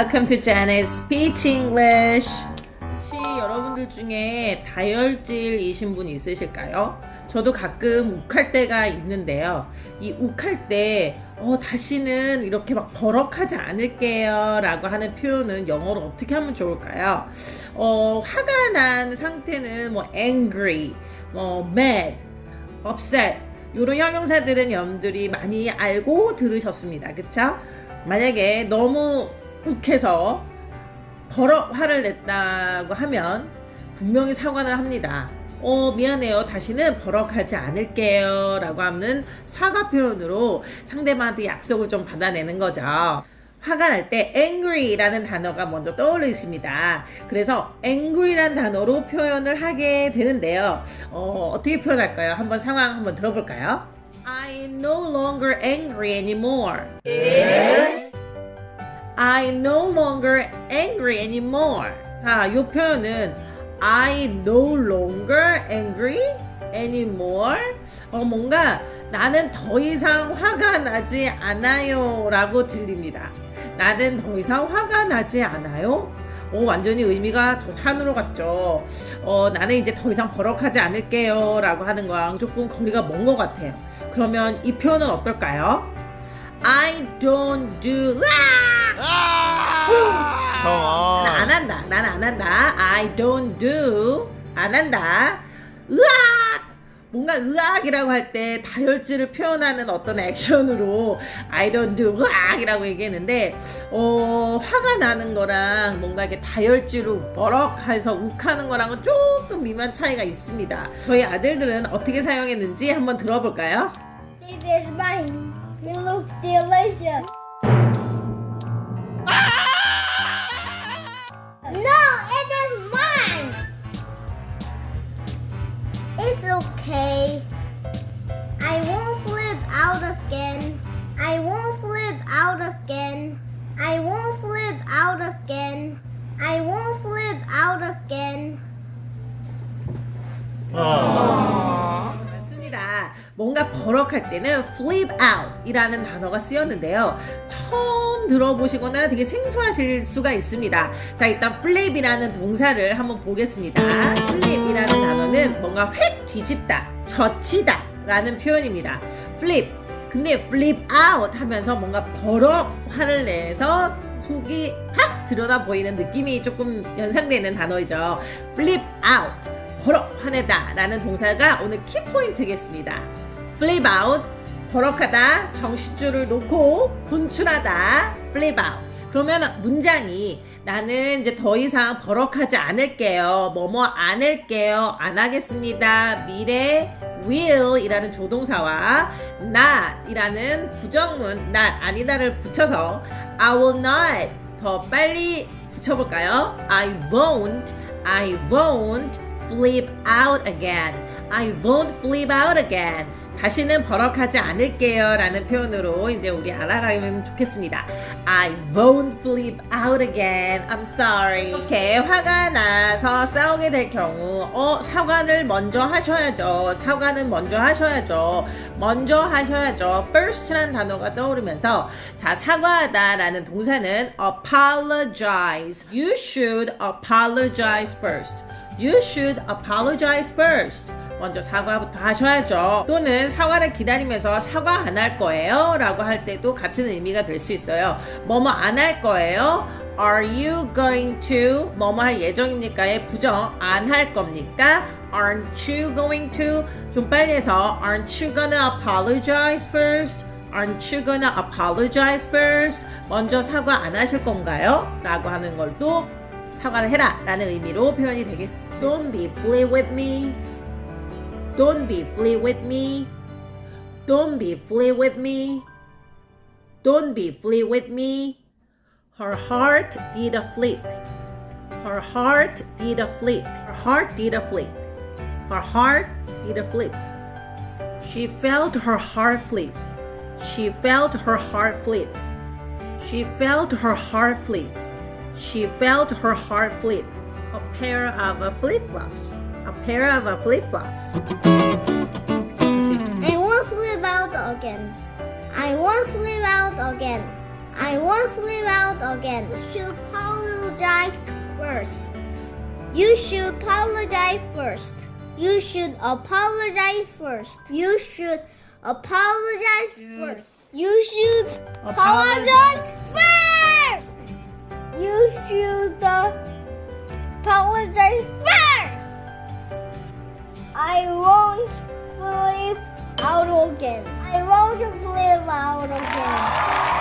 Welcome to Janet's Speech English. 혹시 여러분들 중에 다혈질이신 분 있으실까요? 저도 가끔 욱할 때가 있는데요. 이 욱할 때, 어, 다시는 이렇게 막 버럭하지 않을게요. 라고 하는 표현은 영어로 어떻게 하면 좋을까요? 어, 화가 난 상태는 뭐 angry, 뭐 mad, upset. 이런 형용사들은 여러분들이 많이 알고 들으셨습니다. 그쵸? 만약에 너무 욱해서 버럭 화를 냈다고 하면 분명히 사과를 합니다. 어, 미안해요. 다시는 버럭하지 않을게요. 라고 하는 사과 표현으로 상대방한테 약속을 좀 받아내는 거죠. 화가 날 때 angry라는 단어가 먼저 떠오르십니다. 그래서 angry라는 단어로 표현을 하게 되는데요. 어, 어떻게 표현할까요? 한번 상황 한번 들어볼까요? I'm no longer angry anymore. I no longer angry anymore. 자, 이 표현은 I no longer angry anymore. 어, 뭔가 나는 더 이상 화가 나지 않아요 라고 들립니다. 나는 더 이상 화가 나지 않아요? 오, 완전히 의미가 저 산으로 갔죠. 어, 나는 이제 더 이상 버럭하지 않을게요 라고 하는 거랑 조금 거리가 먼 것 같아요. 그러면 이 표현은 어떨까요? I don't do, 으아! Come 나는 안. 한다. 나는 안 한다. I don't do. 안 한다. 으악! 뭔가 으악이라고 할 때 다혈질을 표현하는 어떤 액션으로 I don't do 으악이라고 얘기했는데 어, 화가 나는 거랑 뭔가 이렇게 다혈질로 버럭해서 욱하는 거랑은 조금 미만 차이가 있습니다. 저희 아들들은 어떻게 사용했는지 한번 들어볼까요? This is mine. It looks delicious. No, it is mine. It's okay. I won't flip out again. I won't flip out again. I won't flip out again. I won't flip out again. Oh. 버럭할 때는 flip out 이라는 단어가 쓰였는데요. 처음 들어보시거나 되게 생소하실 수가 있습니다. 자, 일단 flip이라는 동사를 한번 보겠습니다. flip이라는 단어는 뭔가 획 뒤집다, 젖히다 라는 표현입니다. flip. 근데 flip out 하면서 뭔가 버럭 화를 내서 속이 확 들여다 보이는 느낌이 조금 연상되는 단어이죠. flip out. 버럭 화내다 라는 동사가 오늘 키포인트겠습니다. Flip out, 버럭하다, 정신줄을 놓고 분출하다, flip out. 그러면 문장이 나는 이제 더 이상 버럭하지 않을게요. 뭐뭐 안 할게요. 안 하겠습니다. 미래 will 이라는 조동사와 not 이라는 부정문 not 아니다를 붙여서 I will not 더 빨리 붙여볼까요? I won't, I won't flip out again. I won't flip out again. 다시는 버럭하지 않을게요. 라는 표현으로 이제 우리 알아가면 좋겠습니다. I won't flip out again. I'm sorry. 이렇게 화가 나서 싸우게 될 경우, 어, 사과를 먼저 하셔야죠. 사과는 먼저 하셔야죠. 먼저 하셔야죠. first라는 단어가 떠오르면서, 자, 사과하다 라는 동사는 apologize. You should apologize first. You should apologize first. 먼저 사과부터 하셔야죠. 또는 사과를 기다리면서 사과 안 할 거예요. 라고 할 때도 같은 의미가 될 수 있어요. 뭐뭐 안 할 거예요. Are you going to? 뭐뭐 할 예정입니까의 부정 안 할 겁니까? Aren't you going to? 좀 빨리 해서 Aren't you gonna apologize first? Aren't you gonna apologize first? 먼저 사과 안 하실 건가요? 라고 하는 걸 또 사과를 해라 라는 의미로 표현이 되겠습니다. Don't be flea with me. Don't be flea with me. Don't be flea with me. Don't be flea with me. Her heart did a flip. Her heart did a flip. Her heart did a flip. Her heart did a flip. She felt her heart flip. She felt her heart flip. She felt her heart flip. She felt her heart flip. A pair of uh, flip flops. A pair of flip flops. I won't flip out again. I won't flip out again. I won't flip out again. You should apologize first. You should apologize first. You should apologize first. You should apologize first. You should apologize first. You should uh, apologize. I won't flip out again. I won't flip out again.